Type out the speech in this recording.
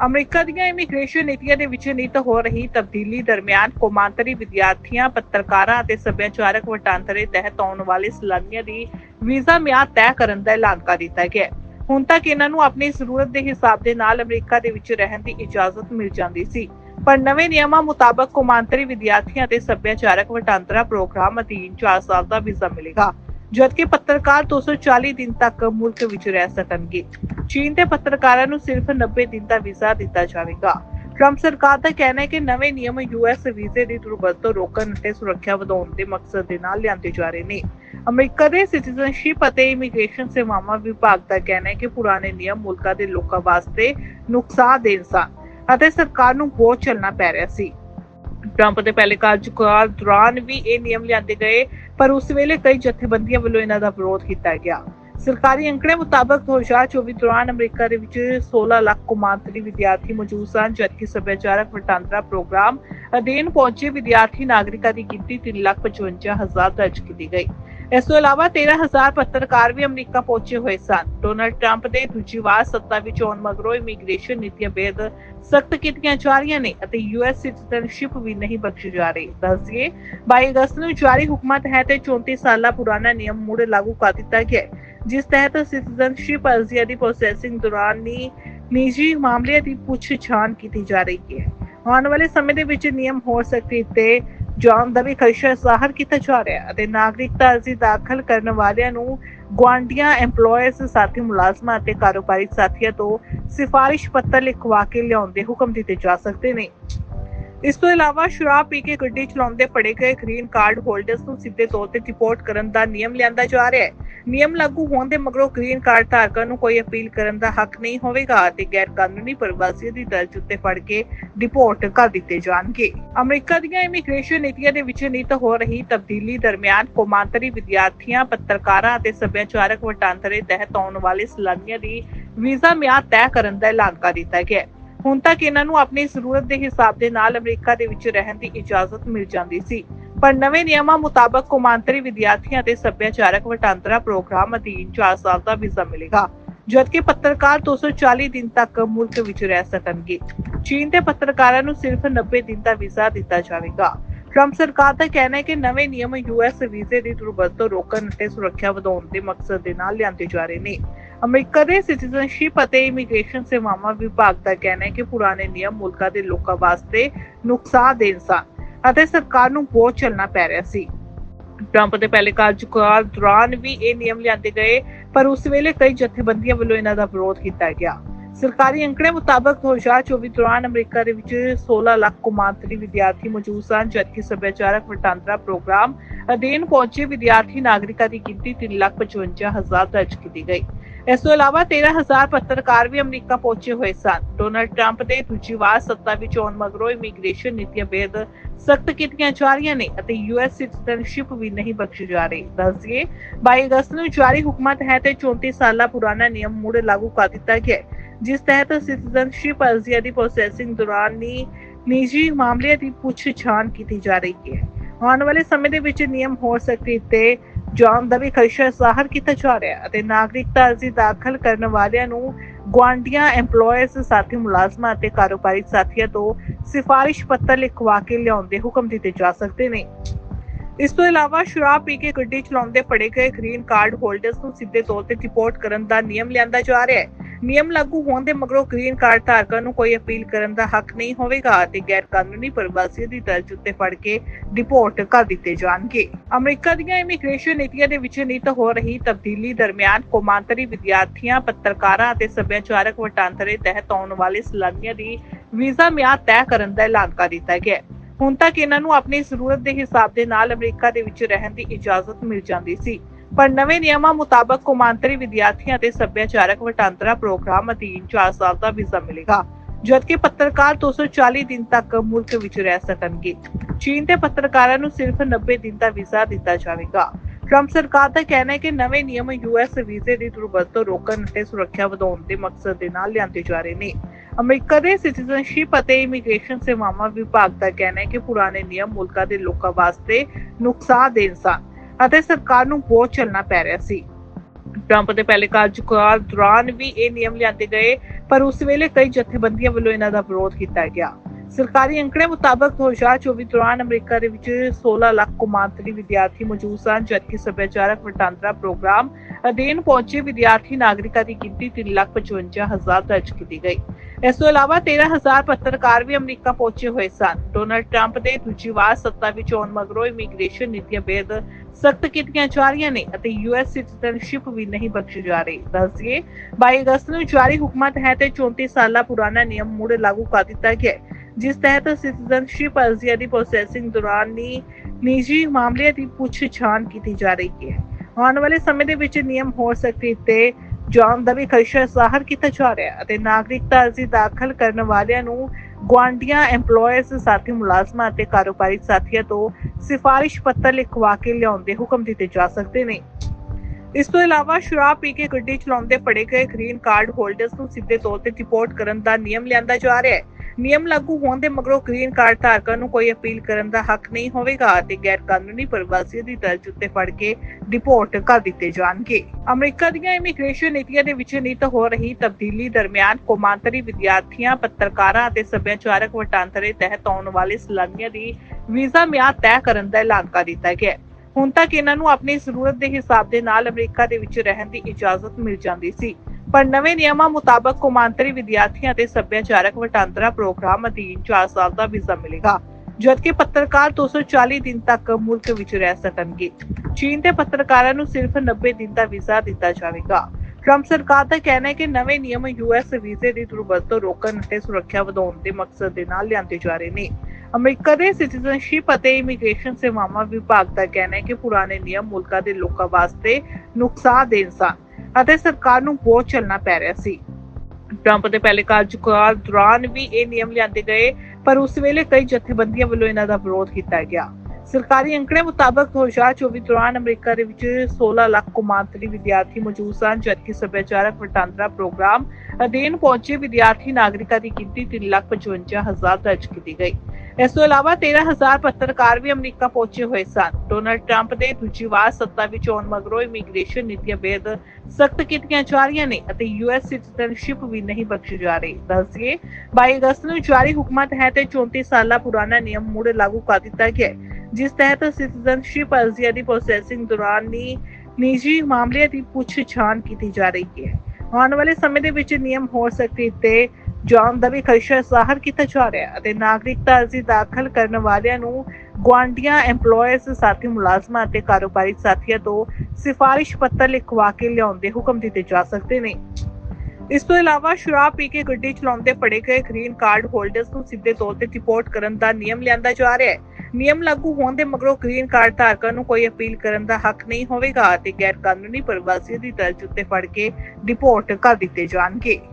America ਦੀਆਂ immigration ਨੀਤੀਆਂ ਦੇ ਵਿੱਚ ਨਿਤ ਹੋ ਰਹੀ ਤਬਦੀਲੀ ਦਰਮਿਆਨ ਕੌਮਾਂਤਰੀ ਵਿਦਿਆਰਥੀਆਂ, ਪੱਤਰਕਾਰਾਂ ਅਤੇ ਸੱਭਿਆਚਾਰਕ ਵਟਾਂਦਰੇ ਤਹਿਤ ਆਉਣ ਵਾਲੇ ਸੈਲਾਨੀਆਂ ਦੀ ਵੀਜ਼ਾ ਮਿਆਦ ਤੈਅ ਕਰਨ ਦਾ ਐਲਾਨ ਕਰ ਦਿੱਤਾ ਗਿਆ ਹੈ। ਹੁਣ ਤੱਕ ਇਹਨਾਂ ਨੂੰ ਆਪਣੀ ਜ਼ਰੂਰਤ ਦੇ ਹਿਸਾਬ ਦੇ ਨਾਲ ਅਮਰੀਕਾ ਦੇ ਵਿੱਚ ਰਹਿਣ ਦੀ ਇਜਾਜ਼ਤ ਮਿਲ ਜਾਂਦੀ ਸੀ ਪਰ ਨਵੇਂ ਨਿਯਮਾਂ ਮੁਤਾਬਕ ਕੌਮਾਂਤਰੀ ਵਿਦਿਆਰਥੀਆਂ ਅਤੇ ਸੱਭਿਆਚਾਰਕ ਵਟਾਂਦਰਾ ਪ੍ਰੋਗਰਾਮ ਅਧੀਨ 4 ਸਾਲ ਦਾ ਵੀਜ਼ਾ ਮਿਲੇਗਾ ਜਦਕਿ ਪੱਤਰਕਾਰ 240 ਦਿਨ ਤੱਕ ਮੁਲਕ ਵਿੱਚ ਰਹਿ ਸਕਣਗੇ। ਚੀਨ ਦੇ ਪੱਤਰਕਾਰਾਂ ਨੂੰ ਸਿਰਫ 90 ਦਿਨ ਦਾ ਵੀਜ਼ਾ ਦਿੱਤਾ ਜਾਵੇਗਾ। ਟਰੰਪ ਸਰਕਾਰ ਦਾ ਕਹਿਣਾ ਹੈ ਕਿ ਨਵੇਂ ਨਿਯਮ ਯੂਐਸ ਵੀਜ਼ੇ ਦੀ ਦੁਰਵਰਤੋਂ ਰੋਕਣ ਅਤੇ ਸੁਰੱਖਿਆ ਵਧਾਉਣ ਦੇ ਮਕਸਦ ਦੇ ਨਾਲ ਲਿਆਂਦੇ ਜਾ ਰਹੇ ਨੇ। ਅਮਰੀਕਾ ਦੇ ਸਿਟੀਜ਼ਨਸ਼ਿਪ ਅਤੇ ਇਮੀਗ੍ਰੇਸ਼ਨ ਸੇਵਾਵਾਂ ਵਿਭਾਗ ਦਾ ਕਹਿਣਾ ਹੈ ਕਿ ਪੁਰਾਣੇ ਨਿਯਮ ਮੁਲਕਾਂ ਦੇ ਲੋਕਾਂ ਵਾਸਤੇ ਨੁਕਸਾਨਦੇਹ ਸਨ ਅਤੇ ਸਰਕਾਰ ਨੂੰ ਬਹੁਤ ਚੱਲਣਾ ਪੈ ਰਿਹਾ ਸੀ। ਟਰੰਪ ਦੇ ਪਹਿਲੇ ਕਾਰਜਕਾਲ ਦੌਰਾਨ ਵੀ ਇਹ ਨਿਯਮ ਲਿਆਂਦੇ ਗਏ, ਪਰ ਉਸ ਵੇਲੇ ਕਈ ਜਥੇਬੰਦੀਆਂ ਵੱਲੋਂ ਇਹਨਾਂ ਦਾ ਵਿਰੋਧ ਕੀਤਾ ਗਿਆ। ਸਰਕਾਰੀ ਅੰਕੜੇ ਮੁਤਾਬਕ 2024 ਦੌਰਾਨ ਅਮਰੀਕਾ ਦੇ ਵਿੱਚ 16 ਲੱਖ ਕੌਮਾਂਤਰੀ ਵਿਦਿਆਰਥੀ ਮੌਜੂਦ ਸਨ ਜਦਕਿ ਸੱਭਿਆਚਾਰਕ ਵਟਾਂਦਰਾ ਪ੍ਰੋਗਰਾਮ ਅਧੀਨ ਪਹੁੰਚੇ ਵਿਦਿਆਰਥੀ ਨਾਗਰਿਕਾਂ ਦੀ ਗਿਣਤੀ 355000 ਦਰਜ ਕੀਤੀ ਗਈ। ਇਸ ਤੋਂ ਇਲਾਵਾ 13000 ਪੱਤਰਕਾਰ ਵੀ ਅਮਰੀਕਾ ਪਹੁੰਚੇ ਹੋਏ ਸਨ। ਡੋਨਲਡ ਟਰੰਪ ਦੇ ਦੂਜੀ ਵਾਰ ਸੱਤਾ ਵਿੱਚ ਆਉਣ ਮਗਰੋਂ ਇਮੀਗ੍ਰੇਸ਼ਨ ਨੀਤੀਆਂ ਬੇਦ ਸਖਤ ਕੀਤੀਆਂ ਜਾ ਰਹੀਆਂ ਨੇ ਅਤੇ ਯੂਐਸ ਸਿਟੀਜ਼ਨਸ਼ਿਪ ਵੀ ਨਹੀਂ ਬਖਸ਼ੀ ਜਾ ਰਹੀ। ਦੱਸਈਏ 22 ਅਗਸਤ ਨੂੰ ਜਾਰੀ ਹੁਕਮਤ ਹੈ ਤੇ 34 ਸਾਲਾ ਪੁਰਾਣਾ ਨਿਯਮ ਮੁੜ ਲਾਗੂ ਕਰ ਦਿੱਤਾ ਗਿਆ ਜਿਸ ਤਹਿਤ ਸਿਟੀਜ਼ਨਸ਼ਿਪ ਅਰਜ਼ੀਆਂ ਦੀ ਪ੍ਰੋਸੈਸਿੰਗ ਦੌਰਾਨ ਹੀ ਨਿੱਜੀ ਮਾਮਲਿਆਂ ਦੀ ਪੁੱਛ ਛਾਣ ਕੀਤੀ ਜਾ ਰਹੀ ਹੈ। ਆਉਣ ਵਾਲੇ ਸਮੇਂ ਦੇ ਵਿੱਚ ਨਿਯਮ ਹੋਰ ਸਖਤੀ ਤੇ ਜਾਣ ਦਾ ਵੀ ਖਦਸ਼ਾ ਜ਼ਾਹਰ ਕੀਤਾ ਜਾ ਰਿਹਾ ਹੈ ਅਤੇ ਨਾਗਰਿਕਤਾ ਅਰਜ਼ੀ ਦਾਖਲ ਕਰਨ ਵਾਲਿਆਂ ਨੂੰ ਗੁਆਂਢੀਆਂ EMPLOYERS ਸਾਥੀ ਮੁਲਾਜ਼ਮਾਂ ਅਤੇ ਕਾਰੋਬਾਰੀ ਸਾਥੀਆਂ ਤੋਂ ਸਿਫਾਰਿਸ਼ ਪੱਤਰ ਲਿਖਵਾ ਕੇ ਲਿਆਉਣ ਦੇ ਹੁਕਮ ਦਿੱਤੇ ਜਾ ਸਕਦੇ ਨੇ। ਇਸ ਤੋਂ ਇਲਾਵਾ ਸ਼ਰਾਬ ਪੀ ਕੇ ਗੱਡੀ ਚਲਾਉਂਦੇ ਫੜੇ ਗਏ ਗ੍ਰੀਨ ਕਾਰਡ ਹੋਲਡਰਸ ਨੂੰ ਸਿੱਧੇ ਤੌਰ ਤੇ ਰਿਪੋਰਟ ਕਰਨ ਦਾ ਨਿਯਮ ਲਿਆਂਦਾ ਜਾ ਰਿਹਾ ਹੈ। ਨਿਯਮ ਲਾਗੂ ਹੋਣ ਦੇ ਮਗਰੋਂ ਗ੍ਰੀਨ ਕਾਰਡ ਧਾਰਕਾਂ ਨੂੰ ਕੋਈ ਅਪੀਲ ਕਰਨ ਦਾ ਹੱਕ ਨਹੀਂ ਹੋਵੇਗਾ ਅਤੇ ਗੈਰ ਕਾਨੂੰਨੀ ਪ੍ਰਵਾਸੀਆਂ ਦੀ ਦਰਜ ਉੱਤੇ ਫੜ ਕੇ ਰਿਪੋਰਟ ਕਰ ਦਿੱਤੇ ਜਾਣਗੇ। ਅਮਰੀਕਾ ਦੀਆਂ ਇਮੀਗ੍ਰੇਸ਼ਨ ਨੀਤੀਆਂ ਦੇ ਵਿੱਚ ਨਿਤ ਹੋ ਰਹੀ ਤਬਦੀਲੀ ਦਰਮਿਆਨ ਕੌਮਾਂਤਰੀ ਵਿਦਿਆਰਥੀਆਂ, ਪੱਤਰਕਾਰਾਂ ਅਤੇ ਸੱਭਿਆਚਾਰਕ ਵਟਾਂਦਰੇ ਤਹਿਤ ਆਉਣ ਵਾਲੇ ਸੈਲਾਨੀਆਂ ਦੀ ਵੀਜ਼ਾ ਮਿਆਦ ਤੈਅ ਕਰਨ ਦਾ ਐਲਾਨ ਕਰ ਦਿੱਤਾ ਗਿਆ ਹੈ। ਹੁਣ ਤੱਕ ਇਹਨਾਂ ਨੂੰ ਆਪਣੀ ਜ਼ਰੂਰਤ ਦੇ ਹਿਸਾਬ ਦੇ ਨਾਲ ਅਮਰੀਕਾ ਦੇ ਵਿੱਚ ਰਹਿਣ ਦੀ ਇਜਾਜ਼ਤ ਮਿਲ ਜਾਂਦੀ ਸੀ। ਪਰ ਨਵੇਂ ਨਿਯਮਾਂ ਮੁਤਾਬਕ ਕੌਮਾਂਤਰੀ ਵਿਦਿਆਰਥੀਆਂ ਅਤੇ ਸੱਭਿਆਚਾਰਕ ਵਟਾਂਦਰਾ ਪ੍ਰੋਗਰਾਮ ਅਧੀਨ 4 ਸਾਲ ਦਾ ਵੀਜ਼ਾ ਮਿਲੇਗਾ, ਜਦਕਿ ਪੱਤਰਕਾਰ 240 ਦਿਨ ਤੱਕ ਮੁਲਕ ਵਿੱਚ ਰਹਿ ਸਕਣਗੇ। ਚੀਨ ਦੇ ਪੱਤਰਕਾਰਾਂ ਨੂੰ ਸਿਰਫ 90 ਦਿਨ ਦਾ ਵੀਜ਼ਾ ਦਿੱਤਾ ਜਾਵੇਗਾ। ਟਰੰਪ ਸਰਕਾਰ ਦਾ ਕਹਿਣਾ ਹੈ ਕਿ ਨਵੇਂ ਨਿਯਮ ਯੂਐਸ ਵੀਜ਼ੇ ਦੀ ਦੁਰਵਰਤੋਂ ਰੋਕਣ ਅਤੇ ਸੁਰੱਖਿਆ ਵਧਾਉਣ ਦੇ ਮਕਸਦ ਦੇ ਨਾਲ ਲਿਆਂਦੇ ਜਾ ਰਹੇ ਨੇ। ਅਮਰੀਕਾ ਦੇ ਸਿਟੀਜ਼ਨਸ਼ਿਪ ਅਤੇ ਇਮੀਗ੍ਰੇਸ਼ਨ ਸੇਵਾਵਾਂ ਵਿਭਾਗ ਦਾ ਕਹਿਣਾ ਹੈ ਕਿ ਪੁਰਾਣੇ ਨਿਯਮ ਮੁਲਕਾਂ ਦੇ ਲੋਕਾਂ ਵਾਸਤੇ ਨੁਕਸਾਨਦੇਹ ਸਨ ਅਤੇ ਸਰਕਾਰ ਨੂੰ ਬਹੁਤ ਚੱਲਣਾ ਪੈ ਰਿਹਾ ਸੀ। ਟਰੰਪ ਦੇ ਪਹਿਲੇ ਕਾਰਜਕਾਲ ਦੌਰਾਨ ਵੀ ਇਹ ਨਿਯਮ ਲਿਆਂਦੇ ਗਏ, ਪਰ ਉਸ ਵੇਲੇ ਕਈ ਜਥੇਬੰਦੀਆਂ ਵੱਲੋਂ ਇਹਨਾਂ ਦਾ ਵਿਰੋਧ ਕੀਤਾ ਗਿਆ। ਸਰਕਾਰੀ ਅੰਕੜੇ ਮੁਤਾਬਕ 2024 ਦੌਰਾਨ ਅਮਰੀਕਾ ਦੇ ਵਿੱਚ 16 ਲੱਖ ਕੌਮਾਂਤਰੀ ਵਿਦਿਆਰਥੀ ਮੌਜੂਦ ਸਨ, ਜਦਕਿ ਸੱਭਿਆਚਾਰਕ ਵਟਾਂਦਰਾ ਪ੍ਰੋਗਰਾਮ ਅਧੀਨ ਪਹੁੰਚੇ ਵਿਦਿਆਰਥੀ ਨਾਗਰਿਕਾਂ ਦੀ ਗਿਣਤੀ 355000 ਦਰਜ ਕੀਤੀ ਗਈ। ਇਸ ਤੋਂ ਇਲਾਵਾ 13000 ਪੱਤਰਕਾਰ ਵੀ ਅਮਰੀਕਾ ਪਹੁੰਚੇ ਹੋਏ ਸਨ। ਡੋਨਲਡ ਟਰੰਪ ਦੇ ਦੂਜੀ ਵਾਰ ਸੱਤਾ ਵਿੱਚ ਆਉਣ ਮਗਰੋਂ ਇਮੀਗ੍ਰੇਸ਼ਨ ਨੀਤੀਆਂ ਬੇਦ ਸਖਤ ਕੀਤੀਆਂ ਜਾ ਰਹੀਆਂ ਨੇ ਅਤੇ ਯੂਐਸ ਸਿਟੀਜ਼ਨਸ਼ਿਪ ਵੀ ਨਹੀਂ ਬਖਸ਼ੀ ਜਾ ਰਹੀ। ਦੱਸਈਏ 22 ਅਗਸਤ ਨੂੰ ਜਾਰੀ ਹੁਕਮਤ ਹੈ ਤੇ 34 ਸਾਲਾ ਪੁਰਾਣਾ ਨਿਯਮ ਮੁੜ ਲਾਗੂ ਕਰ ਦਿੱਤਾ ਗਿਆ ਜਿਸ ਤਹਿਤ ਸਿਟੀਜ਼ਨਸ਼ਿਪ ਅਰਜ਼ੀਆਂ ਦੀ ਪ੍ਰੋਸੈਸਿੰਗ ਦੌਰਾਨ ਹੀ ਨਿੱਜੀ ਮਾਮਲਿਆਂ ਦੀ ਪੁੱਛ ਛਾਣ ਕੀਤੀ ਜਾ ਰਹੀ ਹੈ। ਆਉਣ ਵਾਲੇ ਸਮੇਂ ਦੇ ਵਿੱਚ ਨਿਯਮ ਹੋਰ ਸਖਤੀ ਤੇ ਜਾਣ ਦਾ ਵੀ ਖਦਸ਼ਾ ਜ਼ਾਹਰ ਕੀਤਾ ਜਾ ਰਿਹਾ ਹੈ ਅਤੇ ਨਾਗਰਿਕਤਾ ਅਰਜ਼ੀ ਦਾਖਲ ਕਰਨ ਵਾਲਿਆਂ ਨੂੰ ਗੁਆਂਢੀਆਂ EMPLOYERS ਸਾਥੀ ਮੁਲਾਜ਼ਮਾਂ ਅਤੇ ਕਾਰੋਬਾਰੀ ਸਾਥੀਆਂ ਤੋਂ ਸਿਫਾਰਿਸ਼ ਪੱਤਰ ਲਿਖਵਾ ਕੇ ਲਿਆਉਣ ਦੇ ਹੁਕਮ ਦਿੱਤੇ ਜਾ ਸਕਦੇ ਨੇ। ਇਸ ਤੋਂ ਇਲਾਵਾ ਸ਼ਰਾਬ ਪੀ ਕੇ ਗੱਡੀ ਚਲਾਉਂਦੇ ਪੜੇ ਗਏ ਗ੍ਰੀਨ ਕਾਰਡ ਹੋਲਡਰਸ ਨੂੰ ਸਿੱਧੇ ਤੌਰ ਤੇ ਰਿਪੋਰਟ ਕਰਨ ਦਾ ਨਿਯਮ ਲਿਆਂਦਾ ਜਾ ਰਿਹਾ ਹੈ। ਨਿਯਮ ਲਾਗੂ ਹੋਣ ਦੇ ਮਗਰੋਂ ਗ੍ਰੀਨ ਕਾਰਡ ਧਾਰਕਾਂ ਨੂੰ ਕੋਈ ਅਪੀਲ ਕਰਨ ਦਾ ਹੱਕ ਨਹੀਂ ਹੋਵੇਗਾ ਅਤੇ ਗੈਰ ਕਾਨੂੰਨੀ ਪ੍ਰਵਾਸੀਆਂ ਦੀ ਦਰਜ ਉੱਤੇ ਫੜ ਕੇ ਰਿਪੋਰਟ ਕਰ ਦਿੱਤੇ ਜਾਣਗੇ। ਅਮਰੀਕਾ ਦੀਆਂ ਇਮੀਗ੍ਰੇਸ਼ਨ ਨੀਤੀਆਂ ਦੇ ਵਿੱਚ ਨਿਤ ਹੋ ਰਹੀ ਤਬਦੀਲੀ ਦਰਮਿਆਨ ਕੌਮਾਂਤਰੀ ਵਿਦਿਆਰਥੀਆਂ, ਪੱਤਰਕਾਰਾਂ ਅਤੇ ਸੱਭਿਆਚਾਰਕ ਵਟਾਂਦਰੇ ਤਹਿਤ ਆਉਣ ਵਾਲੇ ਸੈਲਾਨੀਆਂ ਦੀ ਵੀਜ਼ਾ ਮਿਆਦ ਤੈਅ ਕਰਨ ਦਾ ਐਲਾਨ ਕਰ ਦਿੱਤਾ ਗਿਆ ਹੈ। ਹੁਣ ਤੱਕ ਇਹਨਾਂ ਨੂੰ ਆਪਣੀ ਜ਼ਰੂਰਤ ਦੇ ਹਿਸਾਬ ਦੇ ਨਾਲ ਅਮਰੀਕਾ ਦੇ ਵਿੱਚ ਰਹਿਣ ਦੀ ਇਜਾਜ਼ਤ ਮਿਲ ਜਾਂਦੀ ਸੀ। ਪਰ ਨਵੇਂ ਨਿਯਮਾਂ ਮੁਤਾਬਕ ਕੌਮਾਂਤਰੀ ਵਿਦਿਆਰਥੀਆਂ ਅਤੇ ਸੱਭਿਆਚਾਰਕ ਵਟਾਂਦਰਾ ਪ੍ਰੋਗਰਾਮ ਅਧੀਨ 4 ਸਾਲ ਦਾ ਵੀਜ਼ਾ ਮਿਲੇਗਾ, ਜਦਕਿ ਪੱਤਰਕਾਰ 240 ਦਿਨ ਤੱਕ ਮੁਲਕ ਵਿੱਚ ਰਹਿ ਸਕਣਗੇ। ਚੀਨ ਦੇ ਪੱਤਰਕਾਰਾਂ ਨੂੰ ਸਿਰਫ 90 ਦਿਨ ਦਾ ਵੀਜ਼ਾ ਦਿੱਤਾ ਜਾਵੇਗਾ। ਟਰੰਪ ਸਰਕਾਰ ਦਾ ਕਹਿਣਾ ਹੈ ਕਿ ਨਵੇਂ ਨਿਯਮ ਯੂਐਸ ਵੀਜ਼ੇ ਦੀ ਦੁਰਵਰਤੋਂ ਰੋਕਣ ਅਤੇ ਸੁਰੱਖਿਆ ਵਧਾਉਣ ਦੇ ਮਕਸਦ ਦੇ ਨਾਲ ਲਿਆਂਦੇ ਜਾ ਰਹੇ ਨੇ। ਅਮਰੀਕਾ ਦੇ ਸਿਟੀਜ਼ਨਸ਼ਿਪ ਅਤੇ ਇਮੀਗ੍ਰੇਸ਼ਨ ਸੇਵਾਵਾਂ ਵਿਭਾਗ ਦਾ ਕਹਿਣਾ ਹੈ ਕਿ ਪੁਰਾਣੇ ਨਿਯਮ ਮੁਲਕਾਂ ਦੇ ਲੋਕਾਂ ਵਾਸਤੇ ਨੁਕਸਾਨ ਦੇਣ ਸਨ। ਅਤੇ ਸਰਕਾਰ ਨੂੰ ਬਹੁਤ ਚੱਲਣਾ ਪੈ ਰਿਹਾ ਸੀ। ਟਰੰਪ ਦੇ ਪਹਿਲੇ ਕਾਰਜਕਾਲ ਦੌਰਾਨ ਵੀ ਇਹ ਨਿਯਮ ਲਿਆਂਦੇ ਗਏ, ਪਰ ਉਸ ਵੇਲੇ ਕਈ ਜਥੇਬੰਦੀਆਂ ਵੱਲੋਂ ਇਹਨਾਂ ਦਾ ਵਿਰੋਧ ਕੀਤਾ ਗਿਆ। ਸਰਕਾਰੀ ਅੰਕੜੇ ਮੁਤਾਬਕ 2024 ਦੌਰਾਨ ਅਮਰੀਕਾ ਦੇ ਵਿੱਚ 16 ਲੱਖ ਕੌਮਾਂਤਰੀ ਵਿਦਿਆਰਥੀ ਮੌਜੂਦ ਸਨ, ਜਦਕਿ ਸੱਭਿਆਚਾਰਕ ਵਟਾਂਦਰਾ ਪ੍ਰੋਗਰਾਮ ਅਧੀਨ ਪਹੁੰਚੇ ਵਿਦਿਆਰਥੀ ਨਾਗਰਿਕਾਂ ਦੀ ਗਿਣਤੀ 355000 ਦਰਜ ਕੀਤੀ ਗਈ। ਇਸ ਤੋਂ ਇਲਾਵਾ 13000 ਪੱਤਰਕਾਰ ਵੀ ਅਮਰੀਕਾ ਪਹੁੰਚੇ ਹੋਏ ਸਨ। ਡੋਨਲਡ ਟਰੰਪ ਦੇ ਦੂਜੀ ਵਾਰ ਸੱਤਾ ਵਿੱਚ ਆਉਣ ਮਗਰੋਂ ਇਮੀਗ੍ਰੇਸ਼ਨ ਨੀਤੀਆਂ ਬੇਦ ਸਖਤ ਕੀਤੀਆਂ ਜਾ ਰਹੀਆਂ ਨੇ ਅਤੇ ਯੂਐਸ ਸਿਟੀਜ਼ਨਸ਼ਿਪ ਵੀ ਨਹੀਂ ਬਖਸ਼ੀ ਜਾ ਰਹੀ। ਦੱਸਈਏ 22 ਅਗਸਤ ਨੂੰ ਜਾਰੀ ਹੁਕਮਤ ਹੈ ਤੇ 34 ਸਾਲਾ ਪੁਰਾਣਾ ਨਿਯਮ ਮੁੜ ਲਾਗੂ ਕਰ ਦਿੱਤਾ ਗਿਆ ਜਿਸ ਤਹਿਤ ਸਿਟੀਜ਼ਨਸ਼ਿਪ ਅਰਜ਼ੀਆਂ ਦੀ ਪ੍ਰੋਸੈਸਿੰਗ ਦੌਰਾਨ ਹੀ ਨਿੱਜੀ ਮਾਮਲਿਆਂ ਦੀ ਪੁੱਛ ਛਾਣ ਕੀਤੀ ਜਾ ਰਹੀ ਹੈ। ਆਉਣ ਵਾਲੇ ਸਮੇਂ ਦੇ ਵਿੱਚ ਨਿਯਮ ਹੋਰ ਸਖਤੀ ਤੇ ਜਾਣ ਦਾ ਵੀ ਖਸ਼ਾ ਜ਼ਾਹਰ ਕੀਤਾ ਜਾ ਰਿਹਾ ਅਤੇ ਨਾਗਰਿਕਤਾ ਅਰਜ਼ੀ ਦਾਖਲ ਕਰਨ ਵਾਲਿਆਂ ਨੂੰ ਗੁਆਂਢੀਆਂ EMPLOYERS ਸਾਥੀ ਮੁਲਾਜ਼ਮਾਂ ਅਤੇ ਕਾਰੋਬਾਰੀ ਸਾਥੀਆਂ ਤੋਂ ਸਿਫਾਰਿਸ਼ ਪੱਤਰ ਲਿਖਵਾ ਕੇ ਲਿਆਉਣ ਦੇ ਹੁਕਮ ਦਿੱਤੇ ਜਾ ਸਕਦੇ ਨੇ। ਇਸ ਤੋਂ ਇਲਾਵਾ ਸ਼ਰਾਬ ਪੀ ਕੇ ਗੱਡੀ ਚਲਾਉਂਦੇ ਫੜੇ ਗਏ ਗ੍ਰੀਨ ਕਾਰਡ ਹੋਲਡਰਸ ਨੂੰ ਸਿੱਧੇ ਤੌਰ ਤੇ ਡਿਪੋਰਟ ਕਰਨ ਦਾ ਨਿਯਮ ਲਿਆਂਦਾ ਜਾ ਰਿਹਾ ਹੈ। ਨਿਯਮ ਲਾਗੂ ਹੋਣ ਦੇ ਮਗਰੋਂ ਗ੍ਰੀਨ ਕਾਰਡ ਧਾਰਕਾਂ ਨੂੰ ਕੋਈ ਅਪੀਲ ਕਰਨ ਦਾ ਹੱਕ ਨਹੀਂ ਹੋਵੇਗਾ ਅਤੇ ਗੈਰ ਕਾਨੂੰਨੀ ਪ੍ਰਵਾਸੀਆਂ ਦੀ ਦਰਜ ਉੱਤੇ ਫੜ ਕੇ ਰਿਪੋਰਟ ਕਰ ਦਿੱਤੇ ਜਾਣਗੇ। ਅਮਰੀਕਾ ਦੀਆਂ ਇਮੀਗ੍ਰੇਸ਼ਨ ਨੀਤੀਆਂ ਦੇ ਵਿੱਚ ਨਿਤ ਹੋ ਰਹੀ ਤਬਦੀਲੀ ਦਰਮਿਆਨ ਕੌਮਾਂਤਰੀ ਵਿਦਿਆਰਥੀਆਂ, ਪੱਤਰਕਾਰਾਂ ਅਤੇ ਸੱਭਿਆਚਾਰਕ ਵਟਾਂਦਰੇ ਤਹਿਤ ਆਉਣ ਵਾਲੇ ਸੈਲਾਨੀਆਂ ਦੀ ਵੀਜ਼ਾ ਮਿਆਦ ਤੈਅ ਕਰਨ ਦਾ ਐਲਾਨ ਕਰ ਦਿੱਤਾ ਗਿਆ। ਹੁਣ ਤੱਕ ਇਹਨਾਂ ਨੂੰ ਆਪਣੀ ਜ਼ਰੂਰਤ ਦੇ ਹਿਸਾਬ ਦੇ ਨਾਲ ਅਮਰੀਕਾ ਦੇ ਵਿੱਚ ਰਹਿਣ ਦੀ ਇਜਾਜ਼ਤ ਮਿਲ ਜਾਂਦੀ ਸੀ। ਪਰ ਨਵੇਂ ਨਿਯਮਾਂ ਮੁਤਾਬਕ ਕੌਮਾਂਤਰੀ ਵਿਦਿਆਰਥੀਆਂ ਅਤੇ ਸੱਭਿਆਚਾਰਕ ਵਟਾਂਦਰਾ ਪ੍ਰੋਗਰਾਮ ਅਧੀਨ 4 ਸਾਲ ਦਾ ਵੀਜ਼ਾ ਮਿਲੇਗਾ, ਜਦਕਿ ਪੱਤਰਕਾਰ 240 ਦਿਨ ਤੱਕ ਮੁਲਕ ਵਿੱਚ ਰਹਿ ਸਕਣਗੇ। ਚੀਨ ਦੇ ਪੱਤਰਕਾਰਾਂ ਨੂੰ ਸਿਰਫ 90 ਦਿਨ ਦਾ ਵੀਜ਼ਾ ਦਿੱਤਾ ਜਾਵੇਗਾ। ਟਰੰਪ ਸਰਕਾਰ ਦਾ ਕਹਿਣਾ ਹੈ ਕਿ ਨਵੇਂ ਨਿਯਮ ਯੂਐਸ ਵੀਜ਼ੇ ਦੀ ਦੁਰਵਰਤੋਂ ਰੋਕਣ ਅਤੇ ਸੁਰੱਖਿਆ ਵਧਾਉਣ ਦੇ ਮਕਸਦ ਦੇ ਨਾਲ ਲਿਆਂਦੇ ਜਾ ਰਹੇ ਨੇ। ਅਮਰੀਕਾ ਦੇ ਸਿਟੀਜ਼ਨਸ਼ਿਪ ਅਤੇ ਇਮੀਗ੍ਰੇਸ਼ਨ ਸੇਵਾਵਾਂ ਵਿਭਾਗ ਦਾ ਕਹਿਣਾ ਹੈ ਕਿ ਪੁਰਾਣੇ ਨਿਯਮ ਮੁਲਕਾਂ ਦੇ ਲੋਕਾਂ ਵਾਸਤੇ ਨੁਕਸਾਨ ਦੇਣ ਸਨ। ਅਤੇ ਸਰਕਾਰ ਨੂੰ ਬਹੁਤ ਚੱਲਣਾ ਪੈ ਰਿਹਾ ਸੀ। ਟਰੰਪ ਦੇ ਪਹਿਲੇ ਕਾਰਜਕਾਲ ਦੌਰਾਨ ਵੀ ਇਹ ਨਿਯਮ ਲਿਆਂਦੇ ਗਏ, ਪਰ ਉਸ ਵੇਲੇ ਕਈ ਜਥੇਬੰਦੀਆਂ ਵੱਲੋਂ ਇਹਨਾਂ ਦਾ ਵਿਰੋਧ ਕੀਤਾ ਗਿਆ। ਸਰਕਾਰੀ ਅੰਕੜੇ ਮੁਤਾਬਕ 2024 ਦੌਰਾਨ ਅਮਰੀਕਾ ਦੇ ਵਿੱਚ 16 ਲੱਖ ਕੌਮਾਂਤਰੀ ਵਿਦਿਆਰਥੀ ਮੌਜੂਦ ਸਨ, ਜਦਕਿ ਸੱਭਿਆਚਾਰਕ ਵਟਾਂਦਰਾ ਪ੍ਰੋਗਰਾਮ ਅਧੀਨ ਪਹੁੰਚੇ ਵਿਦਿਆਰਥੀ ਨਾਗਰਿਕਾਂ ਦੀ ਗਿਣਤੀ 355000 ਦਰਜ ਕੀਤੀ ਗਈ। ਇਸ ਤੋਂ ਇਲਾਵਾ 13000 ਪੱਤਰਕਾਰ ਵੀ ਅਮਰੀਕਾ ਪਹੁੰਚੇ ਹੋਏ ਸਨ। ਡੋਨਲਡ ਟਰੰਪ ਦੇ ਦੂਜੀ ਵਾਰ ਸੱਤਾ ਵਿੱਚ ਆਉਣ ਮਗਰੋਂ ਇਮੀਗ੍ਰੇਸ਼ਨ ਨੀਤੀਆਂ ਬੇਦ ਸਖਤ ਕੀਤੀਆਂ ਜਾ ਰਹੀਆਂ ਨੇ ਅਤੇ ਯੂਐਸ ਸਿਟੀਜ਼ਨਸ਼ਿਪ ਵੀ ਨਹੀਂ ਬਖਸ਼ੀ ਜਾ ਰਹੀ। ਦੱਸਈਏ 22 ਅਗਸਤ ਨੂੰ ਜਾਰੀ ਹੁਕਮਤ ਹੈ ਤੇ 34 ਸਾਲਾ ਪੁਰਾਣਾ ਨਿਯਮ ਮੁੜ ਲਾਗੂ ਕਰ ਦਿੱਤਾ ਗਿਆ ਜਿਸ ਤਹਿਤ ਸਿਟੀਜ਼ਨਸ਼ਿਪ ਅਰਜ਼ੀਆਂ ਦੀ ਪ੍ਰੋਸੈਸਿੰਗ ਦੌਰਾਨ ਹੀ ਨਿੱਜੀ ਮਾਮਲਿਆਂ ਦੀ ਪੁੱਛ ਛਾਣ ਕੀਤੀ ਜਾ ਰਹੀ ਹੈ। ਆਉਣ ਵਾਲੇ ਸਮੇਂ ਦੇ ਵਿੱਚ ਨਿਯਮ ਹੋਰ ਸਖਤੀ ਤੇ ਜਾਣ ਦਾ ਵੀ ਖਦਸ਼ਾ ਜ਼ਾਹਰ ਕੀਤਾ ਜਾ ਰਿਹਾ ਹੈ ਅਤੇ ਨਾਗਰਿਕਤਾ ਅਰਜ਼ੀ ਦਾਖਲ ਕਰਨ ਵਾਲਿਆਂ ਨੂੰ ਗੁਆਂਢੀਆਂ EMPLOYERS ਸਾਥੀ ਮੁਲਾਜ਼ਮਾਂ ਅਤੇ ਕਾਰੋਬਾਰੀ ਸਾਥੀਆਂ ਤੋਂ ਸਿਫਾਰਿਸ਼ ਪੱਤਰ ਲਿਖਵਾ ਕੇ ਲਿਆਉਣ ਦੇ ਹੁਕਮ ਦਿੱਤੇ ਜਾ ਸਕਦੇ ਨੇ। ਇਸ ਤੋਂ ਇਲਾਵਾ ਸ਼ਰਾਬ ਪੀ ਕੇ ਗੱਡੀ ਚਲਾਉਂਦੇ ਫੜੇ ਗਏ ਗ੍ਰੀਨ ਕਾਰਡ ਹੋਲਡਰਸ ਨੂੰ ਸਿੱਧੇ ਤੌਰ ਤੇ ਰਿਪੋਰਟ ਕਰਨ ਦਾ ਨਿਯਮ ਲਿਆਂਦਾ ਜਾ ਰਿਹਾ ਹੈ। ਨਿਯਮ ਲਾਗੂ ਹੋਣ ਦੇ ਮਗਰੋਂ ਗ੍ਰੀਨ ਕਾਰਡ ਧਾਰਕਾਂ ਨੂੰ ਕੋਈ ਅਪੀਲ ਕਰਨ ਦਾ ਹੱਕ ਨਹੀਂ ਹੋਵੇਗਾ ਅਤੇ ਗੈਰ ਕਾਨੂੰਨੀ ਪ੍ਰਵਾਸੀਆਂ ਦੀ ਦਰਜ ਉੱਤੇ ਫੜ ਕੇ ਰਿਪੋਰਟ ਕਰ ਦਿੱਤੇ ਜਾਣਗੇ।